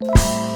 ทุ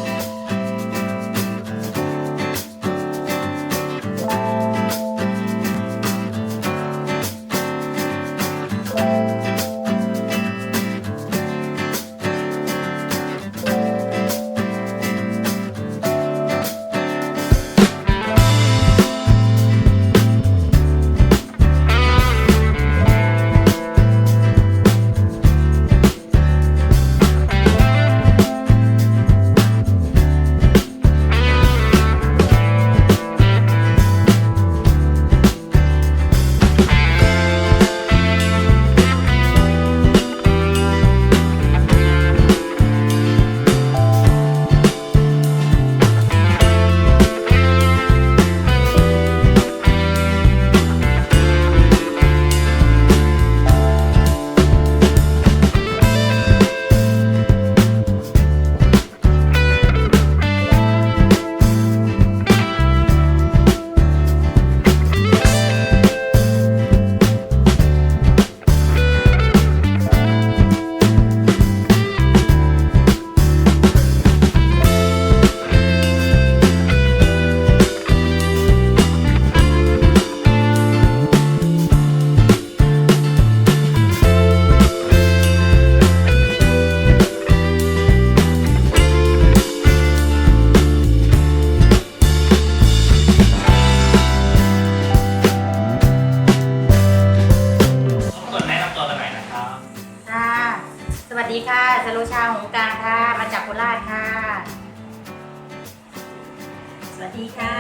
วัสดีค่ะ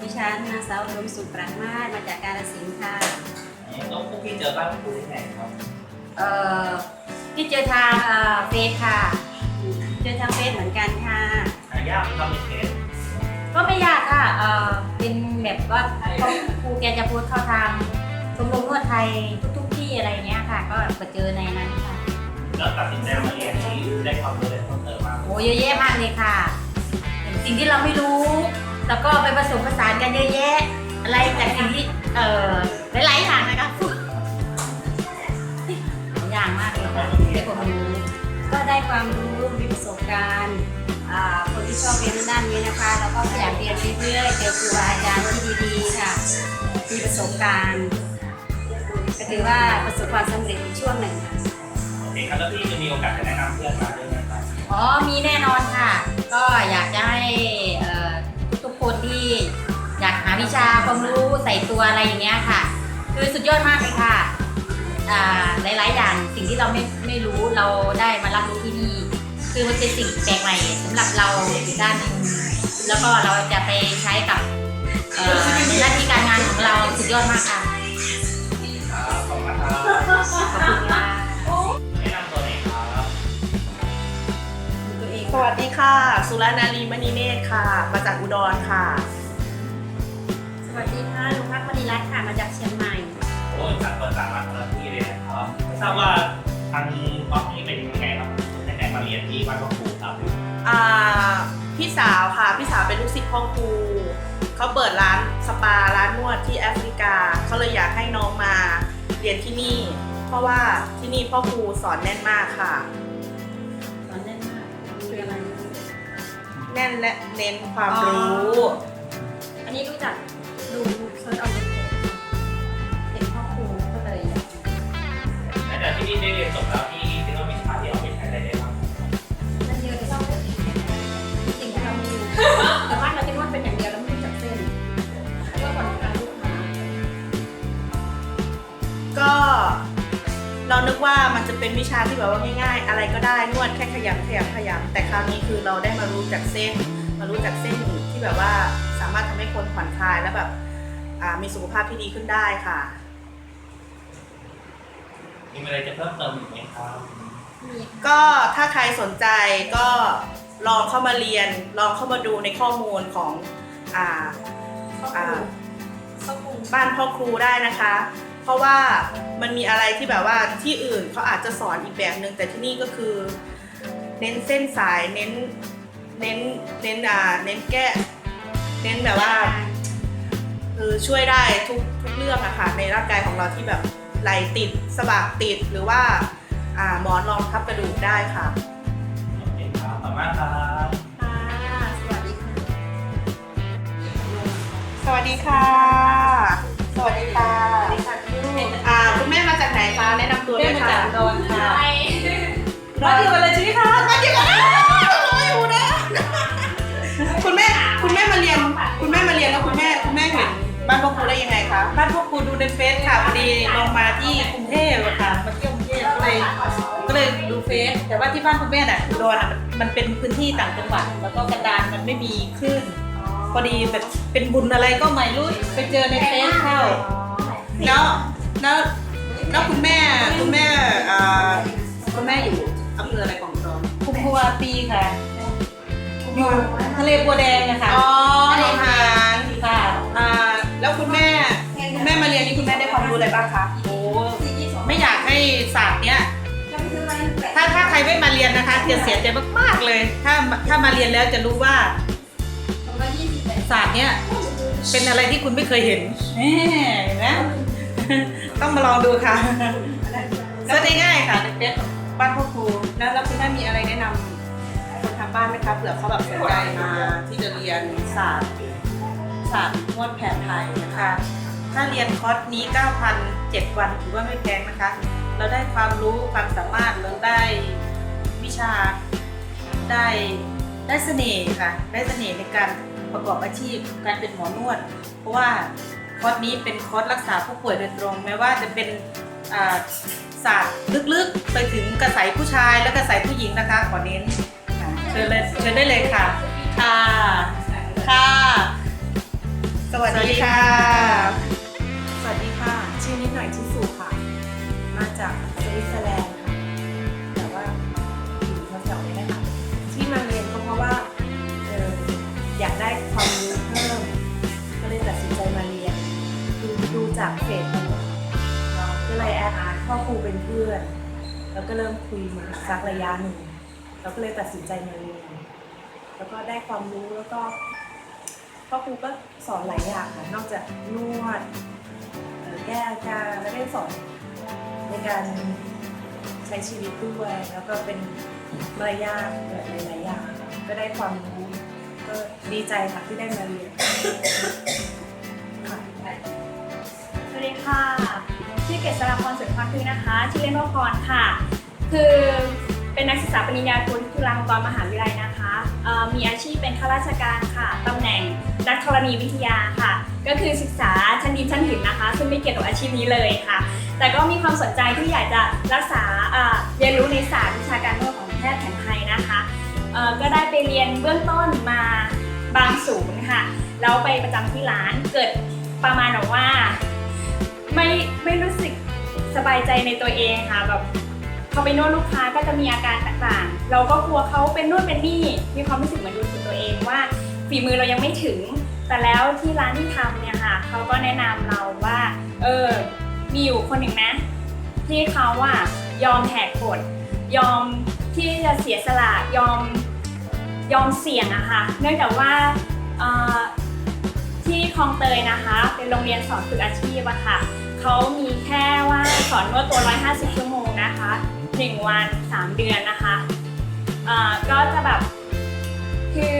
ดิฉันนางสาวอุดมสุขปรามาศมาจากกาฬสินธุ์ค่ะแล้วพวกพี่เจอบ้านครูที่ไหนครับ เอ่อที่เจอทางเอ่อเฟซค่ะ เจอทางเฟซเหมือนกันค่ะ หายากไหมครับในเฟซก็ไม่ยากค่ะเอ่อเป็นแบบว่าครูแกจะโพสต์เข้าทางชมรมนวดไทยทุกๆที่อะไรเงี้ยค่ะ ก็ไปเจอในนั้นค่ะ แล้วตัดสินใจมาเรียนที่ได้ความรู้อะไรเพิ่มเติมมากโอ้เยอะแยะมากเลยค่ะ สิ่งที่เราไม่รู้ แล้วก็ไปผสมผสานกันเยอะแยะ อะไรจากสิ่งที่เอ่อหลายๆอย่างนะคะหลายอย่างมากเลยค่ะได้ความรู้ก็ได้ความรู้มีประสบการณ์อ่าคนที่ชอบเรียนด้านนี้นะคะแล้วก็อยากเรียนเรื่อยๆเจอครูบาอาจารย์ที่ดีๆค่ะมีประสบการณ์ก็ถือว่าประสบความสำเร็จในช่วงหนึ่งค่ะ โอเคครับแล้วพี่จะมีโอกาสจะแนะนำเพื่อนมาด้วยไหมครับ อ๋อมีแน่นอนค่ะ ก็อยากจะให้ทุกคนที่อยากหาวิชาความรู้ใส่ตัวอะไรอย่างเงี้ยค่ะ คือสุดยอดมากเลยค่ะหลายๆ อย่างสิ่งที่เราไม่ไม่รู้เราได้มารับรู้ที่นี่ คือมันเป็นสิ่งแปลกใหม่สำหรับเราอีกด้านหนึ่งแล้วก็เราจะไปใช้กับเอ่อในหน้าที่การงานของเราสุดยอดมากค่ะ ค่ะ สุรนารีมณีเนตรค่ะ มาจากอุดรค่ะ สวัสดีค่ะลุงพักมณีรัตน์ค่ะ มาจากเชียงใหม่ โอ้ยจากคนต่างมาคนละที่เลยนะครับไม่ทราบว่าทางป๊อกนี่เป็นยังไงครับได้แต่มาเรียนที่บ้านพ่อครูครับอ่าพี่สาวค่ะ พี่สาวเป็นลูกศิษย์พ่อครูเขาเปิดร้านสปาร้านนวดที่แอฟริกาเขาเลยอยากให้น้องมาเรียนที่นี่ เพราะว่าที่นี่พ่อครูสอนแน่นมากค่ะ แน่นและเน้นความรู้ อันนี้รู้จักดูเซิร์ชเอาในเพจเห็นพ่อครูก็เลยอยากแล้วจากที่พี่ได้เรียนจบแล้วพี่คิดว่าวิ เป็นวิชาที่แบบว่าง่าย ๆ อะไรก็ได้นวดแค่ขยับขยับขยับแต่คราวนี้คือเราได้มารู้จักเส้น มารู้จักเส้นที่แบบว่าสามารถทำให้คนผ่อนคลายและแบบอ่ามีสุขภาพที่ดีขึ้นได้ค่ะ มีอะไรจะเพิ่มเติมอีกไหมครับมีก็ถ้าใครสนใจก็ลองเข้ามาเรียน ลองเข้ามาดูในข้อมูลของอ่าพ่อคอ่ารูพ่อครูบ้านพ่อครูได้นะคะ เพราะว่ามันมีอะไรที่แบบว่าที่อื่นเขาอาจจะสอนอีกแบบหนึ่งแต่ที่นี่ก็คือ เน้นเส้นสายเน้นเน้นเน้นอ่าเน้นแก้ เน้นแบบว่าคือช่วยได้ทุกทุกเรื่องอะค่ะในร่างกายของเราที่แบบไหลติดสะบักติดหรือว่าอ่าหมอนรองทับกระดูกได้ค่ะขอบคุณครับขอบคุณมาครับค่ะสวัสดีสวัสดีค่ะ สวัสดีค่ะ อ่าคุณแม่มาจากไหนคะแนะนำตัวด้วยค่ะโดนค่ะรออยู่กันเลยใช่ไหมคะมาอยู่กันนะรออยู่นะคุณแม่คุณแม่มาเรียน คุณแม่มาเรียนแล้วคุณแม่คุณแม่เห็นบ้านพ่อครูได้ยังไงคะบ้านพ่อครูดูในเฟซค่ะพอดีลงมาที่กรุงเทพอะค่ะมาเที่ยวกรุงเทพก็เลยก็เลยดูเฟซแต่ว่าที่บ้านคุณแม่น่ะอุดรอะมันมันเป็นพื้นที่ต่างจังหวัดแล้วก็กระดานมันไม่มีคลื่นพอดีแบบเป็นบุญอะไรก็ไม่รู้ไปเจอในเฟซเข้า แล้ว แล้วแล้วคุณแม่คุณแม่อ่าคุณแม่อยู่อำเภออะไรของอุดรคุมภาวาปีค่ะอยู่ทะเลบัวแดงนะคะอ๋อหนองหานค่ะอ่าแล้วคุณแม่คุณแม่มาเรียนนี่คุณแม่ได้ความรู้อะไรบ้างคะโอ้ไม่อยากให้ศาสตร์เนี้ยถ้าถ้าใครไม่มาเรียนนะคะจะเสียใจมากๆเลย ถ้าถ้ามาเรียนแล้วจะรู้ว่าศาสตร์เนี้ยเป็นอะไรที่คุณไม่เคยเห็นแหมเห็นไหม ต้องมาลองดูค่ะเซิร์ชได้ง่ายค่ะในเฟซบ้านพ่อครูแล้วแล้วคุณแม่มีอะไรแนะนำคนทางบ้านไหมคะเผื่อเขาแบบสนใจมาที่จะเรียนศาสตร์ศาสตร์นวดแผนไทยนะคะค่ะถ้าเรียนคอร์สนี้9,007วันถือว่าไม่แพงนะคะ เราได้ความรู้ความสามารถเราได้วิชาได้ได้เสน่ห์ค่ะ ได้เสน่ห์ในการประกอบอาชีพการเป็นหมอนวด เพราะว่า คอร์สนี้เป็นคอร์สรักษาผู้ป่วยโดยตรง แม้ว่าจะเป็นศาสตร์ลึกๆ ไปถึงกระสายผู้ชายและกระสายผู้หญิงนะคะขอเน้นเชิญเลยเชิญได้เลยค่ะ ค่ะค่ะ สวัสดีค่ะ สวัสดีค่ะ ชื่อนิดหน่อยชิสุค่ะ มาจากสวิตเซอร์แลนด์ จากเฟซบุ๊กเนาก็เลยแอดอาร์ตพ่อครูเป็นเพื่อน แล้วก็เริ่มคุยมาสักระยะหนึ่งเราก็เลยตัดสินใจมาเรียนแล้วก็ได้ความรู้แล้วก็พ่อครูก็สอนหลายอย่างค่ะนอกจากนวดแก้อาการแล้วได้สอนในการใช้ชีวิตด้วยแล้วก็เป็นมารยาทหลายๆอย่างก็ได้ความรู้ก็ดีใจค่ะที่ได้มาเรียน ค่ะชื่อเกษราพรสุนทรคือนะคะ ชื่อเล่นว่าพรค่ะ คือเป็นนักศึกษาปริญญาโทที่จุฬาลงกรณ์มหาวิทยาลัยนะคะ มีอาชีพเป็นข้าราชการค่ะ ตำแหน่งนักธรณีวิทยาค่ะ ก็คือศึกษาชั้นดินชั้นหินนะคะ ซึ่งไม่เกี่ยวกับอาชีพนี้เลยค่ะ แต่ก็มีความสนใจที่อยากจะรักษาเรียนรู้ในศาสตร์วิชาการนวดของแพทย์แผนไทยนะคะ ก็ได้ไปเรียนเบื้องต้นมาบางศูนย์ค่ะ แล้วไปประจำที่ร้านเกิดประมาณว่า ไม่ไม่รู้สึกสบายใจในตัวเองค่ะแบบพอไปนวดลูกค้าก็จะมีอาการต่างๆ เราก็กลัวเขาเป็นนวดเป็นนี่มีความรู้สึกเหมือนดูถูกตัวเองว่าฝีมือเรายังไม่ถึง แต่แล้วที่ร้านที่ทำเนี่ยค่ะเขาก็แนะนำเราว่า เออมีอยู่คนหนึ่งนะ ที่เขาอะยอมแหกกฎยอมที่จะเสียสละยอมยอมเสี่ยงอะค่ะเนื่องจากว่าที่คลองเตยนะคะ เป็นโรงเรียนสอนฝึกอาชีพอะค่ะ เขามีแค่ว่าสอนนวดตัว 150 ชั่วโมงนะคะ 1 วัน 3 เดือนนะคะเอ่อก็จะแบบคือ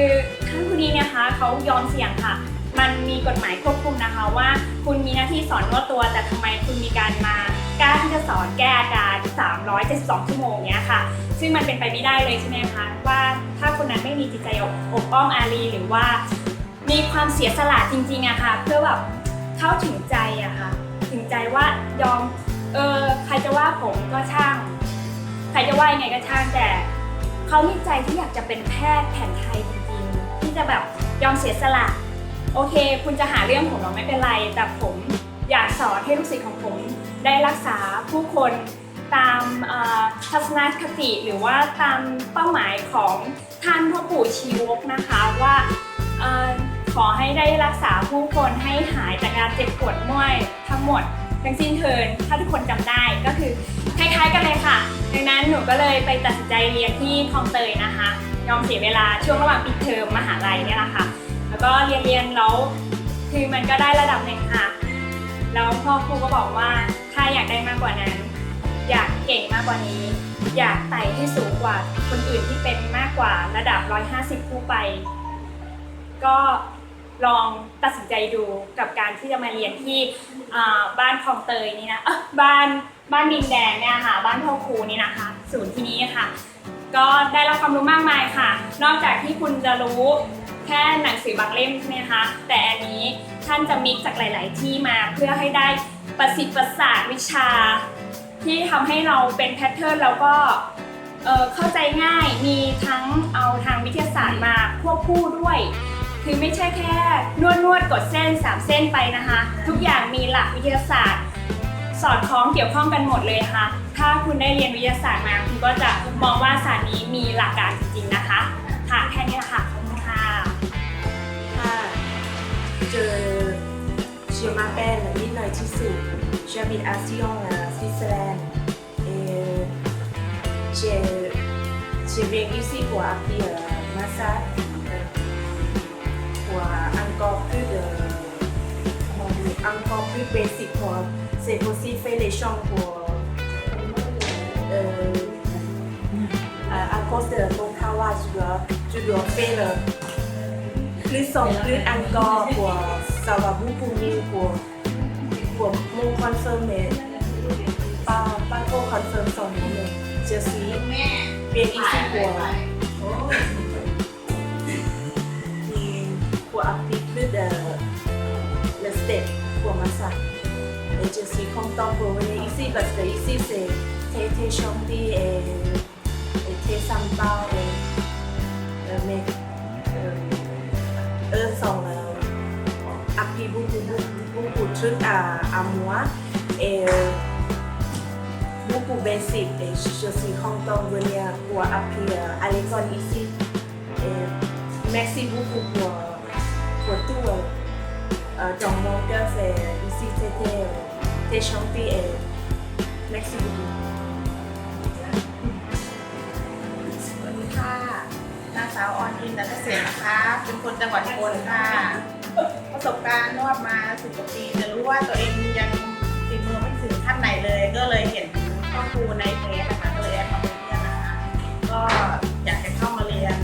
ท่านผู้นี้นะคะเขายอมเสี่ยงค่ะ มันมีกฎหมายควบคุมนะคะว่าคุณมีหน้าที่สอนนวดตัว แต่ทำไมคุณมีการมากล้าที่จะสอนแก้อาการ 372 ชั่วโมงเนี้ยค่ะ ซึ่งมันเป็นไปไม่ได้เลยใช่ไหมคะว่าถ้าคนนั้นไม่มีจิตใจอบอบอ้อมอารีหรือว่า มีความเสียสละจริงๆอะค่ะ เพื่อแบบเข้าถึงใจอะค่ะ ถึงใจว่ายอม เออใครจะว่าผมก็ช่าง ใครจะว่ายังไงก็ช่างแต่เขามีใจที่อยากจะเป็นแพทย์แผนไทยจริงๆที่จะแบบยอมเสียสละ โอเค คุณจะหาเรื่องผมเราไม่เป็นไร แต่ผมอยากสอนให้ลูกศิษย์ของผมได้รักษาผู้คนตามทัศนคติหรือว่าตามเป้าหมายของท่านพ่อปู่ชีวกนะคะว่า ขอให้ได้รักษาผู้คนให้หายจากการเจ็บปวดเมื่อยทั้งหมดทั้งสิ้นเทินถ้าทุกคนจำได้ก็คือคล้ายๆกันเลยค่ะ ดังนั้นหนูก็เลยไปตัดสินใจเรียนที่คลองเตยนะคะ ยอมเสียเวลาช่วงระหว่างปิดเทอมมหาลัยเนี่ยแหละค่ะ แล้วก็เรียนเรียนๆแล้วคือมันก็ได้ระดับหนึ่งค่ะ แล้วพ่อครูก็บอกว่าถ้าอยากได้มากกว่านั้น อยากเก่งมากกว่านี้ อยากไต่ให้สูงกว่าคนอื่นที่เป็นมากกว่าระดับ 150ผู้ไป ก็ ลองตัดสินใจดูกับการที่จะมาเรียนที่บ้านคลองเตยนี่นะบ้านบ้านดินแดงเนี่ยค่ะ บ้านพ่อครูนี่นะคะ ศูนย์ที่นี้ค่ะ ก็ได้รับความรู้มากมายค่ะ นอกจากที่คุณจะรู้แค่หนังสือบางเล่มใช่ไหมคะ แต่อันนี้ท่านจะมิกซ์จากหลาย ๆ ที่มาเพื่อให้ได้ประสิทธิ์ประสาทวิชา ที่ทำให้เราเป็นแพทเทิร์นแล้วก็เข้าใจง่ายมีทั้งเอาทางวิทยาศาสตร์มาควบคู่ด้วย คือไม่ใช่แค่นวดนวดกดเส้นสามเส้นไปนะคะ ทุกอย่างมีหลักวิทยาศาสตร์ สอดคล้องเกี่ยวข้องกันหมดเลยค่ะ ถ้าคุณได้เรียนวิทยาศาสตร์มา คุณก็จะมองว่าศาสตร์นี้มีหลักการจริงๆนะคะค่ะแค่นี้แหละค่ะขอบคุณค่ะค่ะเจอ je m'appelle Lina Tissou j'habite à Sion euh, Switzerland et j'ai je viens ici pour apprendre euh, massage euh, pour plus basic pour c'est aussi faire les chants pour euh, à, à cause de ton travail tu dois tu dois faire le plus son plus encore pour savoir beaucoup mieux pour pour mon confirmer pas pas trop confirm son nom mais je suis bien ici pour agency Kong Tong Go Wei Easy But Stay Easy Say Te Te Chong Di เ Te Sam Bao E เมเออสองแล้วอักพีบูบูบูบูบูชุดอ่าอามัวเอบูบูเบสิกเอเชลซีคองตองเวเนียกัวอัพพียอเล็กซอนอีซี่เอแม็กซี่บูบูกัวกัวตัว呃，总共就是เ系列。Et merci beaucoup. สวัสดีค่ะ นางสาวออนอินดัตเกษนะคะ เป็นคนจังหวัดอุบลค่ะ ประสบการณ์นวดมาสิบกว่าปีจะรู้ว่าตัวเองยังฝีมือไม่ถึงขั้นไหนเลย ก็เลยเห็นพ่อครูในเฟซนะคะ ก็เลยแอดมาเป็นเพื่อนนะคะ ก็อยากจะเข้ามาเรียน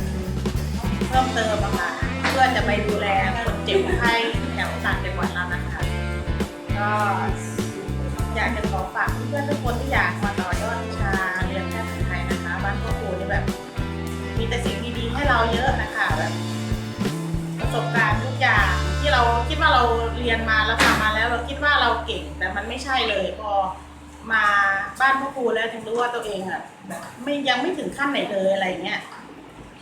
เพิ่มเติมอะคะเพื่อจะไปดูแลคนเจ็บไข้แถวต่างจังหวัดเรานะคะ ก็ อยากจะขอฝากเพื่อนทุกคนที่อยากมาต่อยอดวิชาเรียนแพทย์แผนไทยนะคะ บ้านพ่อครูนี่แบบ มีแต่สิ่งดีๆให้เราเยอะนะคะแบบประสบการณ์ทุกอย่างที่เราคิดว่าเราเรียนมาแล้วทำมาแล้ว เราคิดว่าเราเก่งแต่มันไม่ใช่เลยพอมาบ้านพ่อครูแล้วถึงรู้ว่าตัวเองอะแบบไม่ยังไม่ถึงขั้นไหนเลยอะไรเงี้ย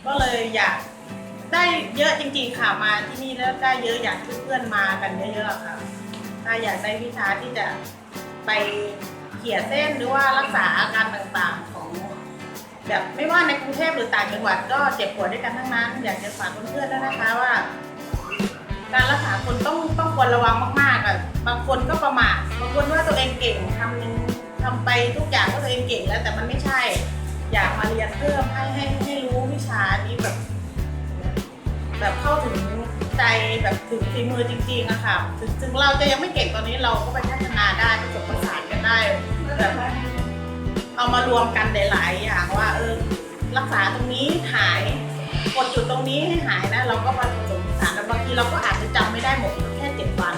ก็เลยอยากได้เยอะจริงๆค่ะมาที่นี่แล้วได้เยอะอยากให้เพื่อนๆมากันเยอะๆค่ะถ้าอยากได้วิชาที่จะ ไปเขี่ยเส้นหรือว่ารักษาอาการต่างๆของแบบไม่ว่าในกรุงเทพหรือต่างจังหวัดก็เจ็บปวดด้วยกันทั้งนั้นอยากจะฝากเพื่อนๆด้วยนะคะว่า การรักษาคนต้องต้องควรระวังมากๆอะบางคนก็ประมาทบางคนว่าตัวเองเก่งทำหนึ่งทำไปทุกอย่างว่าตัวเองเก่งแล้ว แต่มันไม่ใช่ อยากมาเรียนเพิ่มให้ให้ให้รู้วิชานี้แบบ แบบเข้าถึง ใจแบบถึงฝีมือจริงๆอะค่ะถึงถึงเราจะยังไม่เก่งตอนนี้เราก็ไปพัฒนาได้ผสมผสานกันได้แบบเอามารวมกันหลายๆอย่างว่าเออรักษาตรงนี้หายกดจุดตรงนี้ให้หายนะ เราก็มาผสมผสานแล้วบางทีเราก็อาจจะจำไม่ได้หมดแค่เจ็ดวัน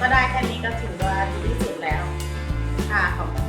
ก็ได้แค่นี้ก็ถือว่าดีที่สุดแล้วค่ะขอบคุณ